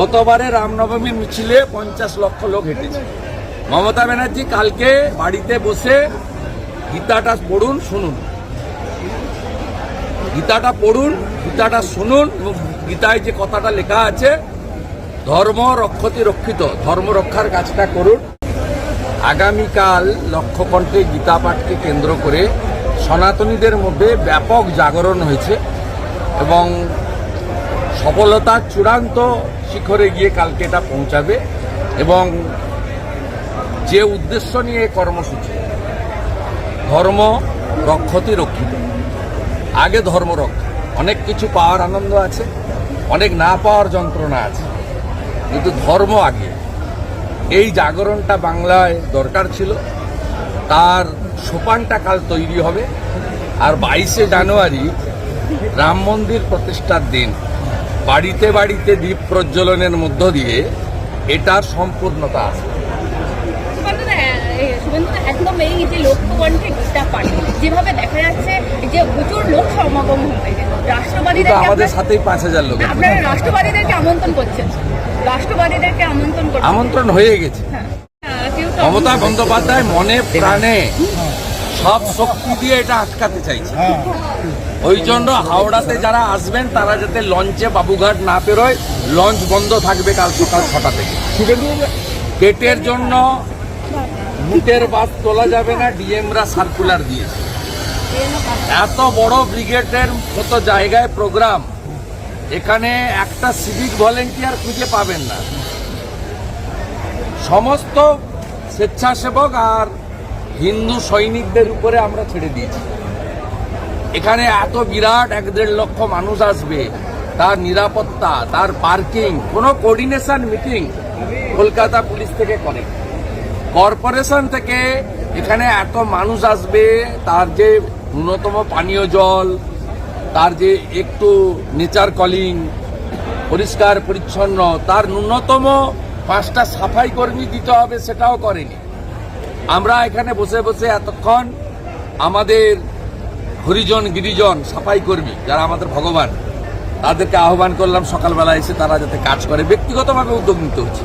গতবারে রামনবমীর মিছিলে পঞ্চাশ লক্ষ লোক হেঁটেছে। মমতা ব্যানার্জি কালকে বাড়িতে বসে গীতাটা পড়ুন, শুনুন। গীতাটা পড়ুন, গীতাটা শুনুন এবং গীতায় যে কথাটা লেখা আছে, ধর্ম রক্ষতি রক্ষিত, ধর্ম রক্ষার কাজটা করুন। আগামীকাল লক্ষ্যকণ্ঠে গীতা পাঠকে কেন্দ্র করে সনাতনীদের মধ্যে ব্যাপক জাগরণ হয়েছে এবং সফলতার চূড়ান্ত শিখরে গিয়ে কালকে এটা পৌঁছাবে এবং যে উদ্দেশ্য নিয়ে কর্মসূচি, ধর্ম রক্ষতি রক্ষিত। আগে ধর্ম রক্ষা। অনেক কিছু পাওয়ার আনন্দ আছে, অনেক না পাওয়ার যন্ত্রণা আছে। কিন্তু ধর্ম আগে। এই জাগরণটা বাংলায় দরকার ছিল। তার সোপানটা কাল তৈরি হবে। আর বাইশে জানুয়ারি রাম মন্দির প্রতিষ্ঠার দিন। বাড়িতে বাড়িতে দ্বীপ প্রজ্বলনের মধ্য দিয়ে এটার সম্পূর্ণতা একদম এই যে গীতা পাঠ যেভাবে দেখা যাচ্ছে যে প্রচুর লোক সমাগম হবে। কিন্তু আমাদের সাথেই পাঁচ হাজার লোক আছে। আপনারা রাষ্ট্রবাদীদেরকে আমন্ত্রণ করছেন। রাষ্ট্রবাদীদেরকে আমন্ত্রণ করছেন। আমন্ত্রণ হয়ে গেছে। হ্যাঁ। তো মমতা বন্দ্যোপাধ্যায় মনে প্রাণে। সব শক্তি দিয়ে এটা আটকাতে চাইছে। ওই জন্য হাওড়াতে যারা আসবেন তারা যাতে লঞ্চে বাবুঘাট না পেরোয় লঞ্চ বন্ধ থাকবে কাল সকাল ছটা থেকে। পেটের জন্য মুটের বাস তোলা যাবে না ডিএমরা সার্কুলার দিয়েছে। এত বড় ব্রিগেডের মতো জায়গায় প্রোগ্রাম এখানে একটা সিভিক ভলেন্টিয়ার খুঁজে পাবেন না। সমস্ত স্বেচ্ছাসেবক আর হিন্দু সৈনিকদের উপরে আমরা ছেড়ে দিয়েছি। এখানে এত বিরাট এক দেড় লক্ষ মানুষ আসবে, তার নিরাপত্তা, তার পার্কিং, কোনো কোঅর্ডিনেশন মিটিং কলকাতা পুলিশ থেকে করে। কর্পোরেশন থেকে এখানে এত মানুষ আসবে, তার যে ন্যূনতম পানীয় জল, তার যে একটু নেচার কলিং, পরিষ্কার, পরিচ্ছন্ন, তার ন্যূনতম পাঁচটা সাফাই কর্মী দিতে হবে সেটাও করেনি। আমরা এখানে বসে বসে এতক্ষণ আমাদের হরিজন, গিরিজন সাফাই কর্মী যারা আমাদের ভগবান, তাদেরকে আহ্বান করলাম সকালবেলা এসে তারা যাতে কাজ করে। ব্যক্তিগতভাবে উদ্যোগ নিতে হচ্ছে।